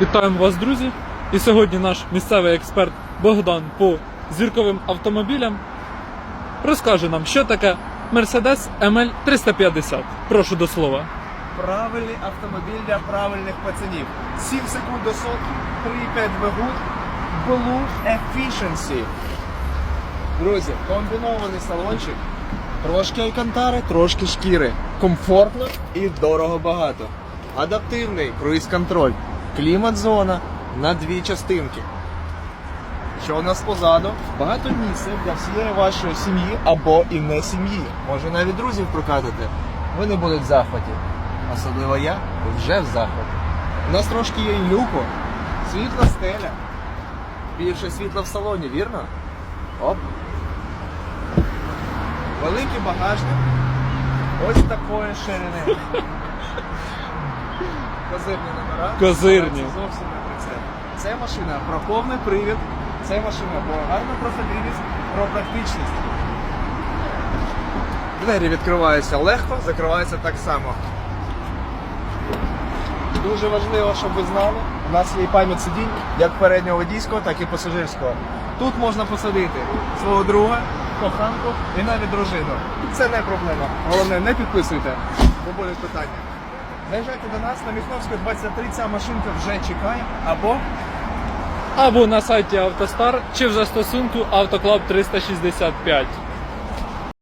Вітаємо вас, друзі! І сьогодні наш місцевий експерт Богдан по зірковим автомобілям розкаже нам, що таке Mercedes ML 350. Прошу до слова. Правильний автомобіль для правильних пацанів. 7 секунд до сотки, 3,5 двигун, Blue Efficiency. Друзі, комбінований салончик. Трошки алькантари, трошки шкіри. Комфортно і дорого багато. Адаптивний круїз-контроль. Клімат-зона на дві частинки. Що у нас позаду? Багато місця для всієї вашої сім'ї або і не сім'ї. Може навіть друзів прокатити. Вони будуть в захваті. Особливо я вже в захваті. У нас трошки є і світла стеля. Більше світла в салоні, вірно? Оп. Великий багажник. Ось такої ширини. Козирні номера. Козирні. Це зовсім не про це. Це машина про повний привід. Це машина про гарну проходимість, про практичність. Двері відкриваються легко, закриваються так само. Дуже важливо, щоб ви знали, у нас є пам'ять сидінь як переднього водійського, так і пасажирського. Тут можна посадити свого друга, коханку і навіть дружину. Це не проблема. Головне, не підписуйте, бо будуть питання. Заїжджайте до нас на Міхновську 23, ця машинка вже чекає, або Або на сайті Автостар, чи в застосунку Автоклаб 365.